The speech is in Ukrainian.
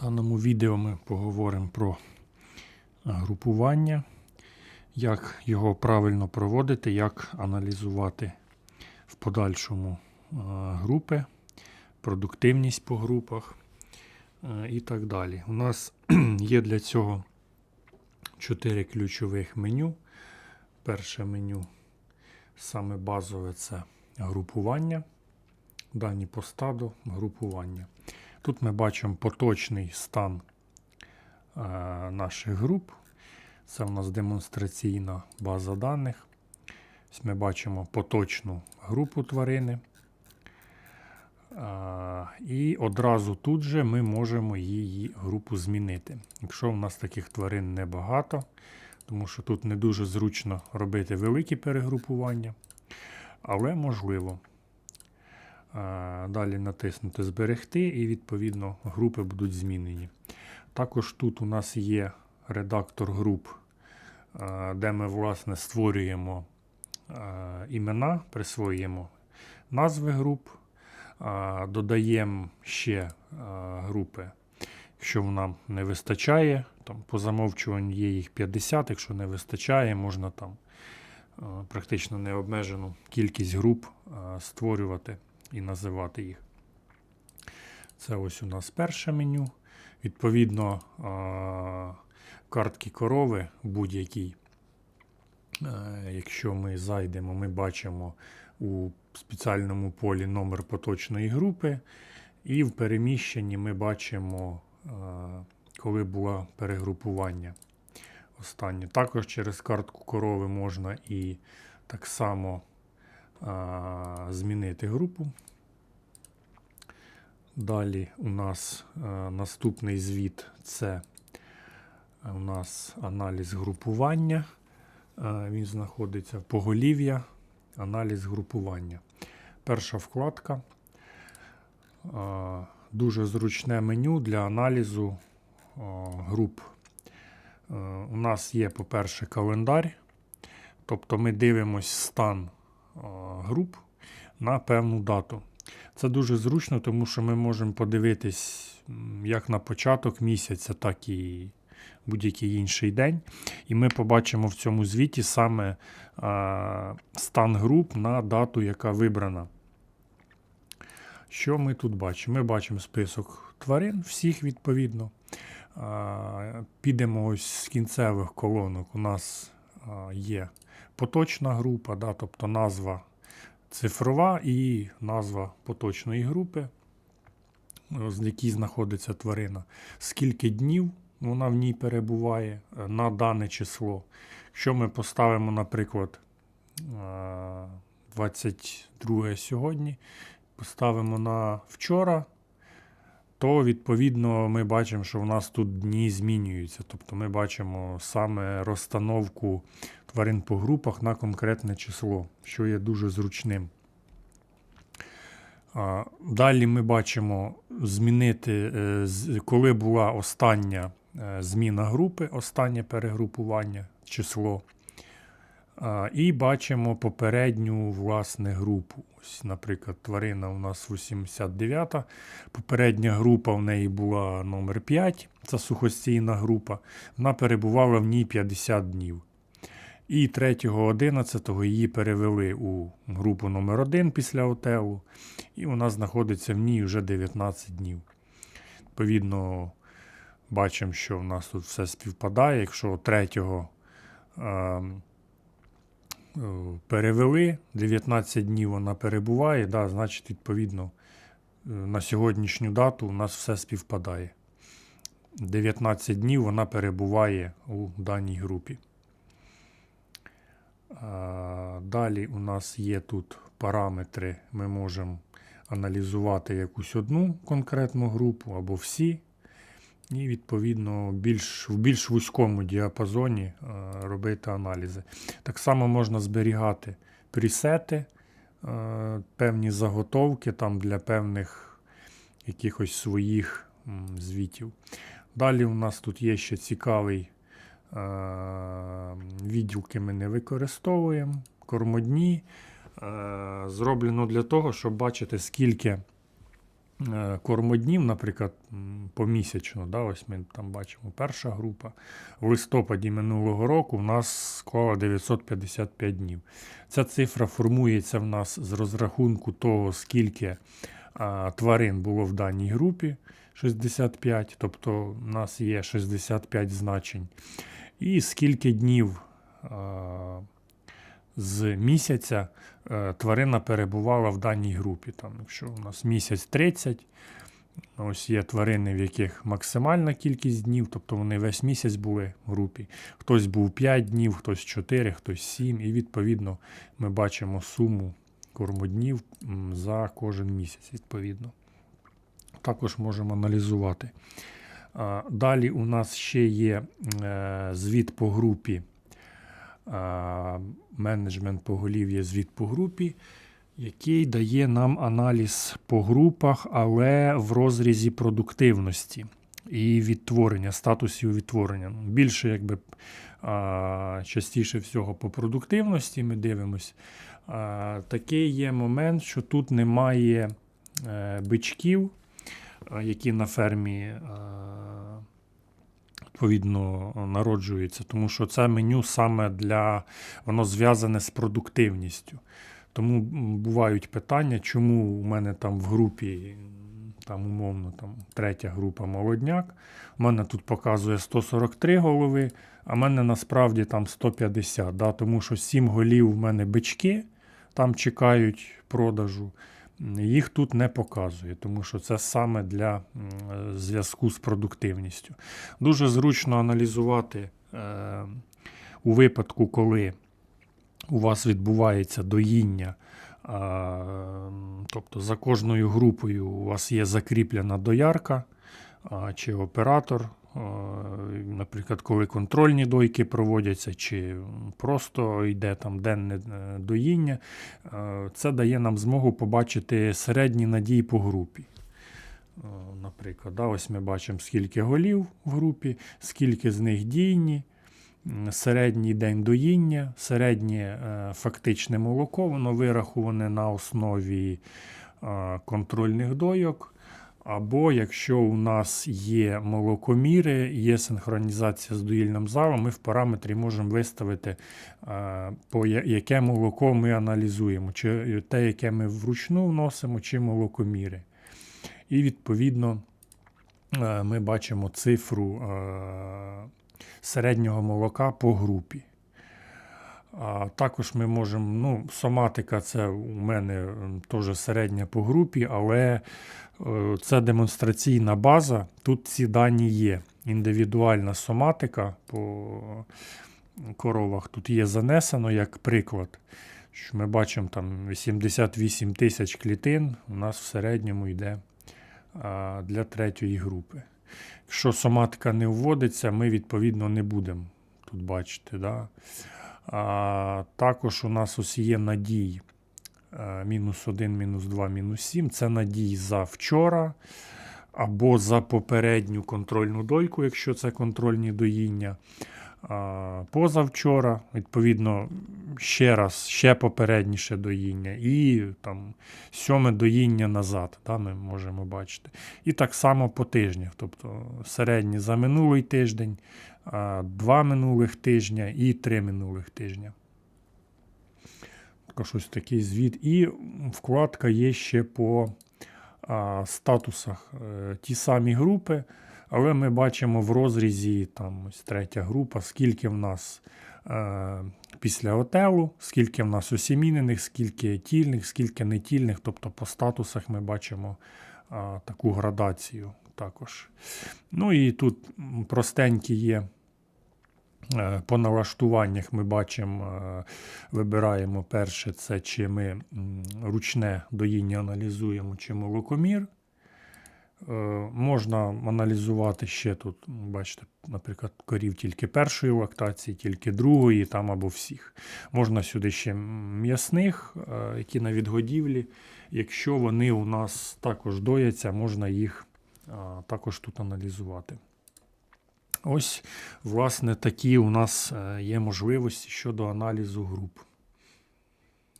В даному відео ми поговоримо про групування, як його правильно проводити, як аналізувати в подальшому е, групи, продуктивність по групах е, і так далі. У нас є для цього чотири ключових меню. Перше меню, саме базове це групування. Дані по стаду, групування. Тут ми бачимо поточний стан е, наших груп. Це у нас демонстраційна база даних. Ось Ми бачимо поточну групу тварини. Е, і одразу тут же ми можемо її групу змінити. Якщо у нас таких тварин небагато, тому що тут не дуже зручно робити великі перегрупування, але можливо. Е, Далі натиснути Зберегти, і відповідно групи будуть змінені. Також тут у нас є редактор груп, е, де ми власне створюємо е, імена, присвоюємо назви груп, додаємо ще групи, якщо нам не вистачає. Там, по замовчуванню є їх 50, якщо не вистачає, можна там практично необмежену кількість груп створювати і називати їх. Це ось у нас перше меню. Відповідно, картки корови будь-якій. Е, Якщо ми зайдемо, ми бачимо у спеціальному полі номер поточної групи, і в переміщенні ми бачимо, е, коли було перегрупування останнє. Також через картку корови можна і так само змінити групу. Далі у нас а, наступний звіт це у нас аналіз групування. А, він знаходиться в поголів'я, аналіз групування. Перша вкладка. Дуже зручне меню для аналізу груп. У нас є, по-перше, календар. Тобто ми дивимось стан груп на певну дату. Це дуже зручно, тому що ми можемо подивитись як на початок місяця, так і будь-який інший день. І ми побачимо в цьому звіті саме стан груп на дату, яка вибрана. Що ми тут бачимо? Ми бачимо список тварин, всіх відповідно. Підемо ось з кінцевих колонок. У нас є поточна група, да, тобто назва цифрова і назва поточної групи, з якій знаходиться тварина. Скільки днів вона в ній перебуває е, на дане число. Якщо ми поставимо, наприклад, е, 22 сьогодні, поставимо на вчора, то відповідно ми бачимо, що в нас тут дні змінюються. Тобто ми бачимо саме розстановку тварин по групах на конкретне число, що є дуже зручним. Далі ми бачимо змінити, е, коли була остання е, зміна групи, останнє перегрупування, число. І бачимо попередню власне групу. Ось, наприклад, тварина у нас 89-та. Попередня група в неї була номер 5, це сухостійна група. Вона перебувала в ній 50 днів. І 3.11 її перевели у групу номер 1 після отелу, і вона знаходиться в ній вже 19 днів. Відповідно, бачимо, що в нас тут все співпадає. Якщо 3 е, перевели, 19 днів вона перебуває, да, значить, відповідно, е, на сьогоднішню дату у нас все співпадає. 19 днів вона перебуває у даній групі. Далі у нас є тут параметри. Ми можемо аналізувати якусь одну конкретну групу або всі. І, відповідно, більш, в більш вузькому діапазоні е, робити аналізи. Так само можна зберігати пресети, е, певні заготовки там для певних якихось своїх звітів. Далі у нас тут є ще цікавий е, відділки ми не використовуємо. Кормодні. Зроблено для того, щоб бачити, скільки кормоднів, наприклад, помісячно, да, ось ми там бачимо перша група. В листопаді минулого року в нас склала 955 днів. Ця цифра формується в нас з розрахунку того, скільки а, тварин було в даній групі 65, тобто в нас є 65 значень. І скільки днів а, з місяця е, тварина перебувала в даній групі. Там, якщо у нас місяць 30, ось є тварини, в яких максимальна кількість днів, тобто вони весь місяць були в групі. Хтось був 5 днів, хтось 4, хтось 7, і відповідно ми бачимо суму кормоднів за кожен місяць. Відповідно. Також можемо аналізувати. Далі у нас ще є е, звіт по групі менеджмент поголів'я звіт по групі, який дає нам аналіз по групах, але в розрізі продуктивності і відтворення, статусів відтворення. Більше, якби частіше всього по продуктивності ми дивимось. Такий є момент, що тут немає е, бичків, які на фермі. Відповідно народжується, тому що це меню саме для воно зв'язане з продуктивністю. Тому бувають питання, чому у мене там в групі, там умовно там третя група молодняк, у мене тут показує 143 голови, а в мене насправді там 150, да, тому що 7 голів в мене бички там чекають продажу. Їх тут не показує, тому що це саме для зв'язку з продуктивністю. Дуже зручно аналізувати е, у випадку, коли у вас відбувається доїння. Тобто за кожною групою у вас є закріплена доярка чи оператор. Наприклад, коли контрольні дойки проводяться, чи просто йде там денне е, доїння, е, це дає нам змогу побачити середні надії по групі. Е, Наприклад, да, ось ми бачимо, скільки голів в групі, скільки з них дійні, середній день доїння, середнє фактичне молоко, воно вираховане на основі контрольних дойок. Або якщо у нас є молокоміри, є синхронізація з доїльним залом, ми в параметрі можемо виставити, е, по яке молоко ми аналізуємо, чи те, яке ми вручну вносимо, чи молокоміри. І відповідно е, ми бачимо цифру е, середнього молока по групі. А також ми можемо, ну, соматика це у мене теж середня по групі, але е, це демонстраційна база. Тут ці дані є. Індивідуальна соматика по коровах тут є занесено як приклад. Що ми бачимо там 88 тисяч клітин у нас в середньому йде для третьої групи. Якщо соматика не вводиться, ми відповідно не будемо тут бачити. Да? А, також у нас ось є надій е, мінус 1, мінус 2, мінус 7. Це надій за вчора або за попередню контрольну дойку, якщо це контрольні доїння. Позавчора, відповідно, ще раз, ще попередніше доїння, і там сьоме доїння назад, да, ми можемо бачити. І так само по тижнях, тобто середні за минулий тиждень, два минулих тижня і три минулих тижня. Також ось такий звіт. І вкладка є ще по а, статусах. Е, ті самі групи, але ми бачимо в розрізі там ось третя група, скільки в нас е, після отелу, скільки в нас осімінених, скільки тільних, скільки нетільних. Тобто по статусах ми бачимо а, таку градацію також. Ну і тут простенькі є. Е, По налаштуваннях ми бачимо, е, вибираємо перше, це чи ми ручне доїння аналізуємо, чи молокомір. Е, Можна аналізувати ще тут, бачите, наприклад, корів тільки першої лактації, тільки другої, там або всіх. Можна сюди ще м'ясних, які на відгодівлі. Якщо вони у нас також дояться, можна їх також тут аналізувати. Ось, власне, такі у нас е, є можливості щодо аналізу груп.